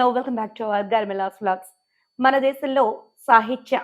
Hello welcome back to our Garmilas vlogs మన దేశంలో సాహిత్య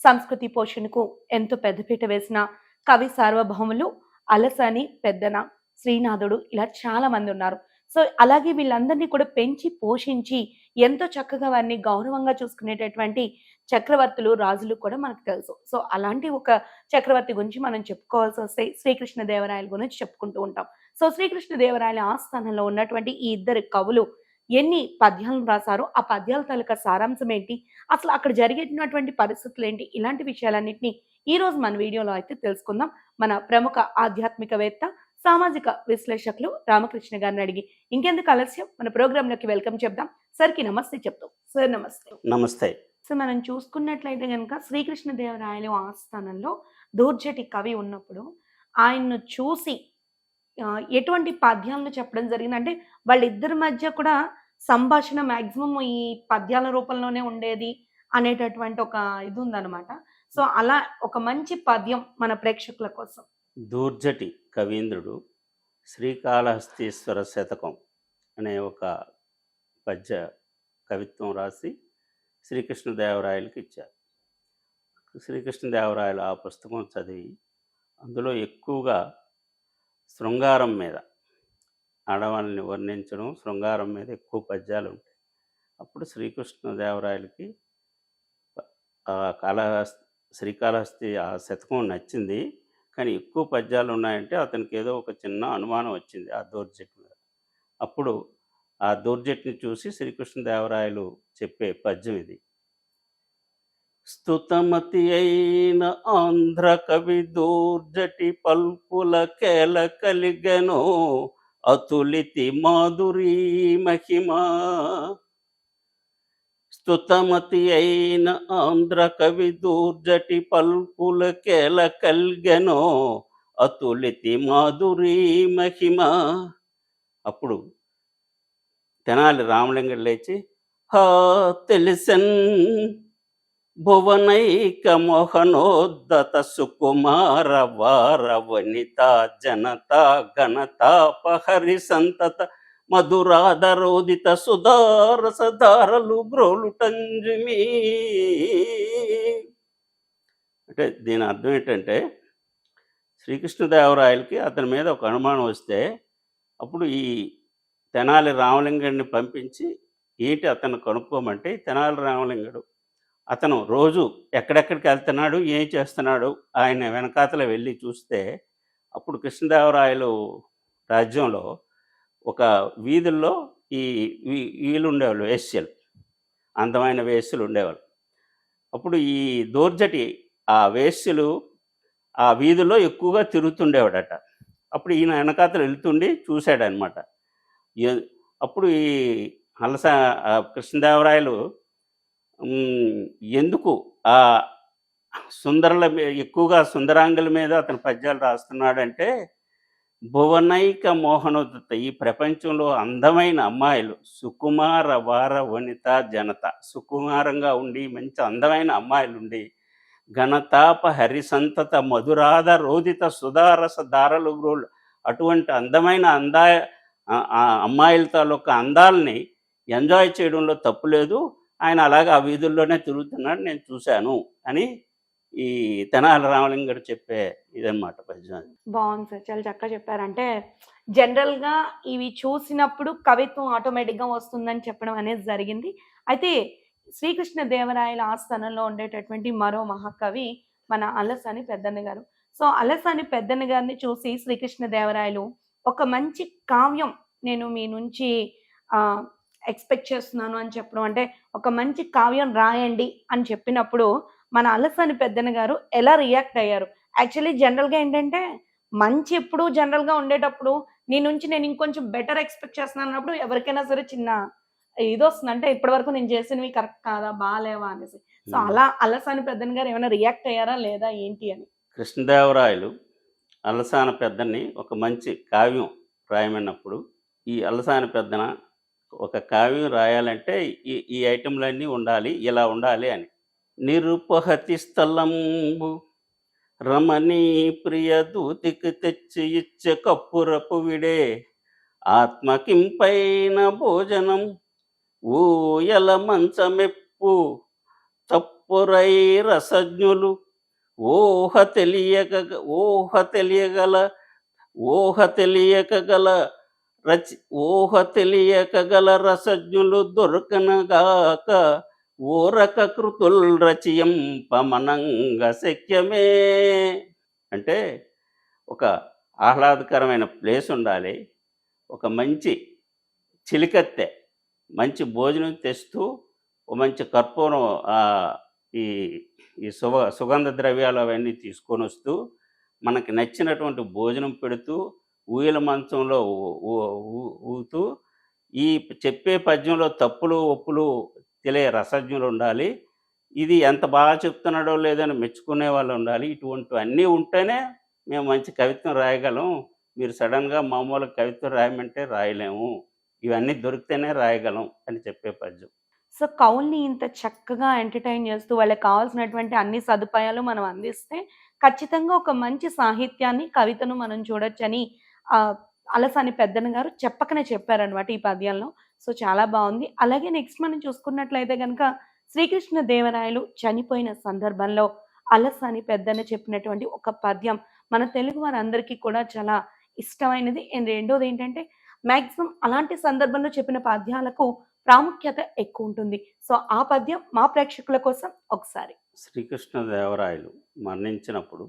సంస్కృతి పోషణకు ఎంతో పెద్దపీట వేసిన కవి సార్వభౌములు అలసాని పెద్దన శ్రీనాథుడు ఇలా చాలా మంది ఉన్నారు. సో అలాగే వీళ్ళందరినీ కూడా పెంచి పోషించి ఎంతో చక్కగా వారిని గౌరవంగా చూసుకునేటటువంటి చక్రవర్తులు రాజులు కూడా మనకు తెలుసు. సో అలాంటి ఒక చక్రవర్తి గురించి మనం చెప్పుకోవాల్సి వస్తే శ్రీకృష్ణ దేవరాయల గురించి చెప్పుకుంటూ ఉంటాం. సో శ్రీకృష్ణ దేవరాయల ఆస్థానంలో ఉన్నటువంటి ఈ ఇద్దరు కవులు ఎన్ని పద్యాలను రాశారో ఆ పద్యాల తాలూకా సారాంశం ఏంటి అసలు అక్కడ జరిగేటటువంటి పరిస్థితులు ఏంటి ఇలాంటి విషయాలన్నింటినీ ఈ రోజు మన వీడియోలో అయితే తెలుసుకుందాం. మన ప్రముఖ ఆధ్యాత్మికవేత్త సామాజిక విశ్లేషకులు రామకృష్ణ గారిని అడిగి ఇంకెందుకు ఆలస్యం? మన ప్రోగ్రాంలోకి వెల్కమ్ చెప్దాం. సార్కి నమస్తే చెప్తాం. సార్ నమస్తే. నమస్తే. సో మనం చూసుకున్నట్లయితే కనుక శ్రీకృష్ణ దేవరాయలు ఆస్థానంలో దూర్జటి కవి ఉన్నప్పుడు ఆయన్ను చూసి ఎటువంటి పద్యాలను చెప్పడం జరిగింది? అంటే వాళ్ళిద్దరి మధ్య కూడా సంభాషణ మ్యాక్సిమం ఈ పద్యాల రూపంలోనే ఉండేది అనేటటువంటి ఒక ఇది ఉందన్నమాట సో అలా ఒక మంచి పద్యం మన ప్రేక్షకుల కోసం. దూర్జటి కవీంద్రుడు శ్రీకాళహస్తీశ్వర శతకం అనే ఒక పద్య కవిత్వం రాసి శ్రీకృష్ణదేవరాయలకి ఇచ్చారు. శ్రీకృష్ణదేవరాయలు ఆ పుస్తకం చదివి అందులో ఎక్కువగా శృంగారం మీద ఆడవాళ్ళని వర్ణించడం శృంగారం మీద ఎక్కువ పద్యాలు ఉంటాయి. అప్పుడు శ్రీకృష్ణదేవరాయలకి ఆ శ్రీకాళహస్తి ఆ శతకం నచ్చింది. కానీ ఎక్కువ పద్యాలు ఉన్నాయంటే అతనికి ఏదో ఒక చిన్న అనుమానం వచ్చింది ఆ దౌర్జట్ మీద. అప్పుడు ఆ దౌర్జట్ని చూసి శ్రీకృష్ణదేవరాయలు చెప్పే పద్యం ఇది. స్తుతమతి అయిన ఆంధ్ర కవి దూర్జటి పల్పుల కేల కలిగను అతులితి మాధురీ మహిమా. స్తుతమతి అయిన ఆంధ్ర కవి దూర్జటి పల్పుల కేల కల్గెనో. అతులితి మాధురీ మహిమ. అప్పుడు తెనాలి రామలింగం లేచి హా తెలిసన్ భువనైక మోహనోద్దత సుకుమార వార వనిత జనత ఘనతాపహరి సంతత మధురాధరోదిత సుధారసధారలు బ్రోలుటంజుమి అంటే దీని అర్థం ఏంటంటే శ్రీకృష్ణదేవరాయలకి అతని మీద ఒక అనుమానం వస్తే అప్పుడు ఈ తెనాలి రామలింగడిని పంపించి ఏంటి అతను కనుక్కోమంటే తెనాలి రామలింగడు అతను రోజు ఎక్కడెక్కడికి వెళ్తున్నాడు ఏం చేస్తున్నాడు ఆయన వెనకాతల వెళ్ళి చూస్తే అప్పుడు కృష్ణదేవరాయలు రాజ్యంలో ఒక వీధుల్లో ఈ వీ- వీళ్ళు ఉండేవాళ్ళు వేశ్యలు అందమైన వేశ్యలు ఉండేవాళ్ళు. అప్పుడు ఈ దోర్జటి ఆ వేశ్యలు ఆ వీధుల్లో ఎక్కువగా తిరుగుతుండేవాడట. అప్పుడు ఈయన వెనకాతలు వెళ్తుండి చూశాడనమాట. అప్పుడు ఈ అలస కృష్ణదేవరాయలు ఎందుకు? ఆ సుందరల ఎక్కువగా సుందరాంగుల మీద అతను పద్యాలు రాస్తున్నాడంటే భువనైక మోహనోదత ఈ ప్రపంచంలో అందమైన అమ్మాయిలు సుకుమార వార వనిత జనత సుకుమారంగా ఉండి మంచి అందమైన అమ్మాయిలు ఉండి ఘనతాప హరిసంతత మధురాధ రోదిత సుధారస దారలు గ్రోళ్ళు అటువంటి అందమైన అందా ఆ- అమ్మాయిల తాలూకా అందాలని ఎంజాయ్ చేయడంలో తప్పు లేదు. ఆయన అలాగే ఆ వీధుల్లోనే తిరుగుతున్నాడు నేను చూశాను అని ఈ తెనాలి గారు చెప్పే ఇదన్నమాట పద్యం బాగుంది సార్ చాలా చక్కగా చెప్పారంటే జనరల్గా ఇవి చూసినప్పుడు కవిత్వం ఆటోమేటిక్గా వస్తుందని చెప్పడం అనేది జరిగింది. అయితే శ్రీకృష్ణ దేవరాయల ఆస్థానంలో ఉండేటటువంటి మరో మహాకవి మన అలసాని పెద్దన్న గారు. సో అలసాని పెద్దన్న గారిని చూసి శ్రీకృష్ణ దేవరాయలు ఒక మంచి కావ్యం నేను మీ నుంచి ఎక్స్పెక్ట్ చేస్తున్నాను అని చెప్పడం. అంటే ఒక మంచి కావ్యం రాయండి అని చెప్పినప్పుడు మన అలసాని పెద్దన్న గారు ఎలా రియాక్ట్ అయ్యారు? యాక్చువల్లీ జనరల్గా ఏంటంటే మంచి ఎప్పుడు జనరల్గా ఉండేటప్పుడు నీ నుంచి నేను ఇంకొంచెం బెటర్ ఎక్స్పెక్ట్ చేస్తున్నాను అన్నప్పుడు ఎవరికైనా సరే చిన్న ఇది వస్తుంది. అంటే ఇప్పటి వరకు నేను చేసినవి కరెక్ట్ కాదా? బాగాలేవా? అనేసి. సో అలా అలసాని పెద్దన్ గారు ఏమైనా రియాక్ట్ అయ్యారా లేదా? ఏంటి అని? కృష్ణదేవరాయలు అలసాన పెద్దని ఒక మంచి కావ్యం రాయమన్నప్పుడు ఈ అలసాన పెద్దన ఒక కావ్యం రాయాలంటే ఈ ఈ ఐటెంలన్నీ ఉండాలి ఇలా ఉండాలి అని. నిరుపహతి స్థలంబు రమణీ ప్రియ దూతికి తెచ్చి ఇచ్చే కప్పురపు విడే. ఆత్మకింపైన భోజనం ఊయల మంచమెప్పు తప్పురై రసజ్ఞులు ఊహ తెలియక ఊహ తెలియగల ఊహ తెలియక గల రచి ఊహ తెలియక గల రసజ్ఞులు దొరకనగాక ఊరక కృతుల్ రచయం పమనంగ శక్యమే. అంటే ఒక ఆహ్లాదకరమైన ప్లేస్ ఉండాలి. ఒక మంచి చిలికత్తె మంచి భోజనం తెస్తూ మంచి కర్పూరం ఈ ఈ సుగ సుగంధ ద్రవ్యాలు అవన్నీ తీసుకొని వస్తూ మనకి నచ్చినటువంటి భోజనం పెడుతూ ఊయల మంచంలో ఊ- ఊ- ఈ చెప్పే పద్యంలో తప్పులు ఒప్పులు తెలియ రసజ్ఞులు ఉండాలి. ఇది ఎంత బాగా చెప్తున్నాడో లేదని మెచ్చుకునే వాళ్ళు ఉండాలి. ఇటువంటి అన్నీ ఉంటేనే మేము మంచి కవిత్వం రాయగలం. మీరు సడన్గా మామూలు కవిత్వం రాయమంటే రాయలేము. ఇవన్నీ దొరికితేనే రాయగలం అని చెప్పే పద్యం. సో కవుల్ని ఇంత చక్కగా ఎంటర్టైన్ చేస్తూ వాళ్ళకి కావాల్సినటువంటి అన్ని సదుపాయాలు మనం అందిస్తే ఖచ్చితంగా ఒక మంచి సాహిత్యాన్ని కవితను మనం చూడొచ్చని అలసాని పెద్దన్న గారు చెప్పకనే చెప్పారనమాట ఈ పద్యంలో. సో చాలా బాగుంది. అలాగే నెక్స్ట్ మనం చూసుకున్నట్లయితే కనుక శ్రీకృష్ణ దేవరాయలు చనిపోయిన సందర్భంలో అలసాని పెద్దన్న చెప్పినటువంటి ఒక పద్యం మన తెలుగు వారందరికీ కూడా చాలా ఇష్టమైనది. అండ్ రెండోది ఏంటంటే మ్యాక్సిమం అలాంటి సందర్భంలో చెప్పిన పద్యాలకు ప్రాముఖ్యత ఎక్కువ ఉంటుంది. సో ఆ పద్యం మా ప్రేక్షకుల కోసం ఒకసారి. శ్రీకృష్ణదేవరాయలు మరణించినప్పుడు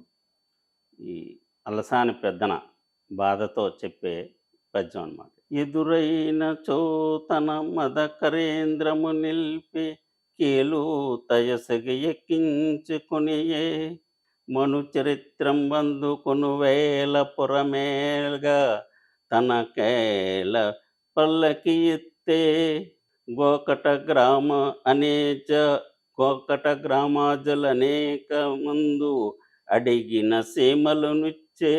ఈ అలసాని పెద్దన బాధతో చెప్పే పద్యం అనమాట ఎదురైన చోతన మదకరేంద్రము నిల్పి కీలు తయసగి ఎక్కించుకునియే మను చరిత్రం బందుకును వేల పురమేల్గా తన కేల పల్లకి ఎత్తే గోకట గ్రామ అనేక కోకట గ్రామాజులనేక ముందు మందు అడిగిన సీమలనుచ్చే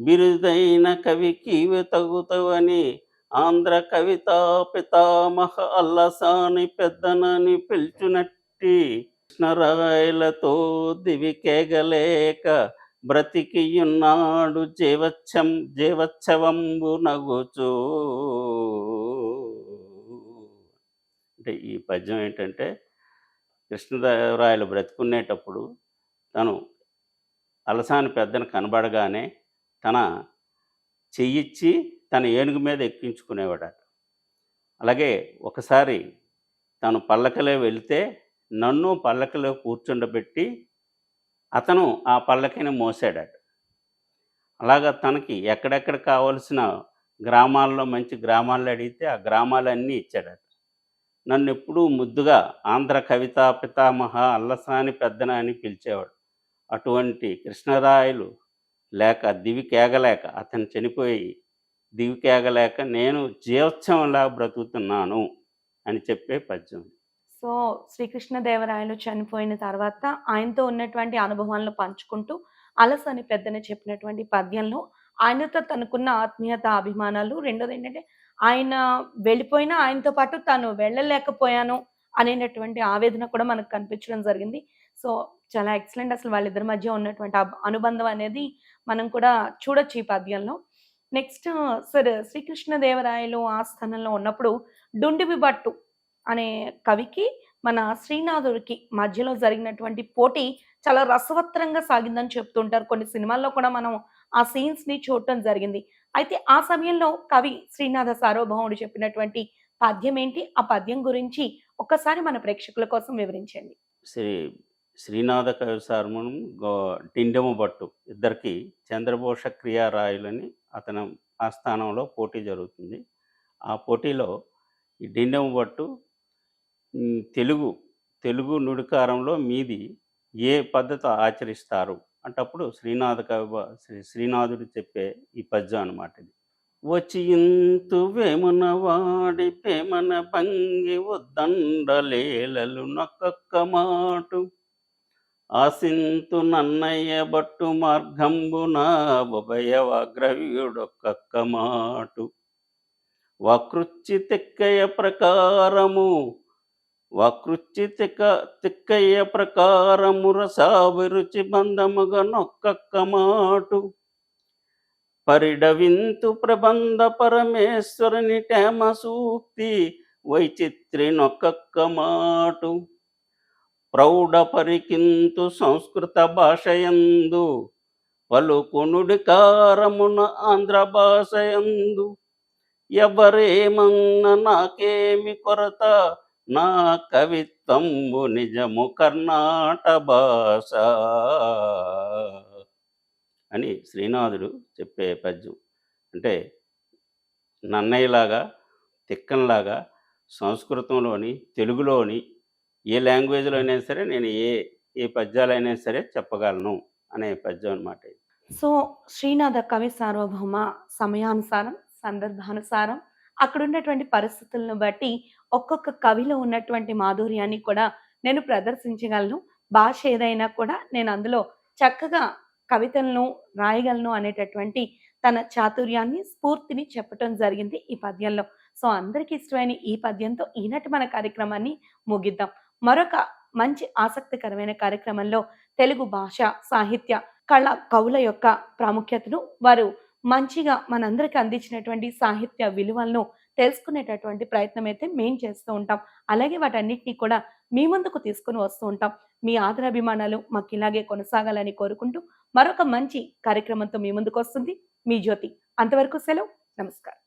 బిరుదైన కవికి తగుతవని ఆంధ్ర కవితా పితామహ అల్లసాని పెద్దనని పిలుచునట్టి కృష్ణరాయలతో దివికేగలేక బ్రతికియున్నాడు జీవచ్చం జీవచ్చవంబు నగుచు. అంటే ఈ పద్యం ఏంటంటే కృష్ణదేవరాయలు బ్రతుకునేటప్పుడు తను అలసాని పెద్దను కనబడగానే తన చెయ్యిచ్చి తన ఏనుగు మీద ఎక్కించుకునేవాడట. అలాగే ఒకసారి తను పల్లకలో వెళితే నన్ను పల్లకలో కూర్చుండబెట్టి అతను ఆ పల్లకిని మోసాడట. అలాగా తనకి ఎక్కడెక్కడ కావలసిన గ్రామాల్లో మంచి గ్రామాల్లో అడిగితే ఆ గ్రామాలన్నీ ఇచ్చాడట. నన్ను ఎప్పుడూ ముద్దుగా ఆంధ్ర కవితా పితామహ అల్లసాని పెద్దన అని పిలిచేవాడు. అటువంటి కృష్ణరాయలు లేక దివికేగలేక అతను చనిపోయి దివికేగలేక నేను జీవోత్సవంలా బ్రతుకుతున్నాను అని చెప్పే పద్యం. సో శ్రీకృష్ణదేవరాయలు చనిపోయిన తర్వాత ఆయనతో ఉన్నటువంటి అనుభవాలను పంచుకుంటూ అలసని పెద్దని చెప్పినటువంటి పద్యంలో ఆయనతో తనకున్న ఆత్మీయత అభిమానాలు రెండోది ఏంటంటే ఆయన వెళ్ళిపోయినా ఆయనతో పాటు తాను వెళ్ళలేకపోయాను అనేటటువంటి ఆవేదన కూడా మనకు కనిపించడం జరిగింది. సో చాలా ఎక్సలెంట్ అసలు వాళ్ళిద్దరి మధ్య ఉన్నటువంటి అనుబంధం అనేది మనం కూడా చూడొచ్చు ఈ పద్యంలో. నెక్స్ట్ సార్ శ్రీకృష్ణదేవరాయలు ఆస్థానంలో ఉన్నప్పుడు డుండివి భట్టు అనే కవికి మన శ్రీనాథుడికి మధ్యలో జరిగినటువంటి పోటీ చాలా రసవత్తరంగా సాగిందని చెప్తుంటారు. కొన్ని సినిమాల్లో కూడా మనం ఆ సీన్స్ని చూడటం జరిగింది. అయితే ఆ సమయంలో కవి శ్రీనాథ సార్వభౌముడు చెప్పినటువంటి పద్యం ఏంటి ఆ పద్యం గురించి ఒక్కసారి మన ప్రేక్షకుల కోసం వివరించండి. శ్రీ శ్రీనాథ కవి గో టిండెము భట్టు ఇద్దరికి చంద్రభూష క్రియారాయులని అతని ఆస్థానంలో పోటీ జరుగుతుంది. ఆ పోటీలో ఈ డిండెము భట్టు తెలుగు తెలుగు నుడికారంలో మీది ఏ పద్ధతి ఆచరిస్తారు? అంటప్పుడు శ్రీనాథ కవి శ్రీ శ్రీనాథుడు చెప్పే ఈ పద్యం అన్నమాట ఇది. వచ్చి ఇంతు వేమన వాడి పేమన భంగి వద్దండలేలలు నొక్కొక్క మాటు ఆసింతు నన్నయ్య బట్టు మార్గంబున ఉభయవాగ్రవ్యుడొక్క మాటు. వకృచ్చి తిక్కయ్య ప్రకారము వకృచ్చి తిక్క తిక్కయ్య ప్రకారము రసాభిరుచి బంధముగా నొక్కొక్క మాటు. పరిడవింతు ప్రబంధ పరమేశ్వరుని టేమ సూక్తి వైచిత్రి నొక్కొక్క మాటు. ప్రౌఢపరికింతు సంస్కృత భాషయందు పలుకునుడి కారమున ఆంధ్ర భాషయందు. ఎవరేమన్న నాకేమి కొరత నా కవిత్వంబు నిజము కర్ణాట భాష. అని శ్రీనాథుడు చెప్పే పద్యం. అంటే నన్నయ్యలాగా తిక్కనలాగా సంస్కృతంలోని తెలుగులోని ఏ లాంగ్వేజ్లో అయినా సరే నేను ఏ ఏ పద్యాలైనా సరే చెప్పగలను అనే పద్యం అనమాట సో శ్రీనాథ కవి సార్వభౌమ సమయానుసారం సందర్భానుసారం అక్కడ ఉన్నటువంటి పరిస్థితులను బట్టి ఒక్కొక్క కవిలో ఉన్నటువంటి మాధుర్యాన్ని కూడా నేను ప్రదర్శించగలను. భాష ఏదైనా కూడా నేను అందులో చక్కగా కవితలను రాయగలను అనేటటువంటి తన చాతుర్యాన్ని స్ఫూర్తిని చెప్పటం జరిగింది ఈ పద్యంలో. సో అందరికీ ఇష్టమైన ఈ పద్యంతో ఈనాటి మన కార్యక్రమాన్ని ముగిద్దాం. మరొక మంచి ఆసక్తికరమైన కార్యక్రమంలో తెలుగు భాష సాహిత్య కళ కవుల యొక్క ప్రాముఖ్యతను వారు మంచిగా మనందరికి అందించినటువంటి సాహిత్య విలువలను తెలుసుకునేటటువంటి ప్రయత్నం అయితే మేము చేస్తూ ఉంటాం. అలాగే వాటన్నిటిని కూడా మీ ముందుకు తీసుకుని వస్తూ ఉంటాం. మీ ఆదరాభిమానాలు మాకు ఇలాగే కొనసాగాలని కోరుకుంటూ మరొక మంచి కార్యక్రమంతో మీ ముందుకు వస్తుంది. మీ జ్యోతి అంతవరకు సెలవు. నమస్కారం.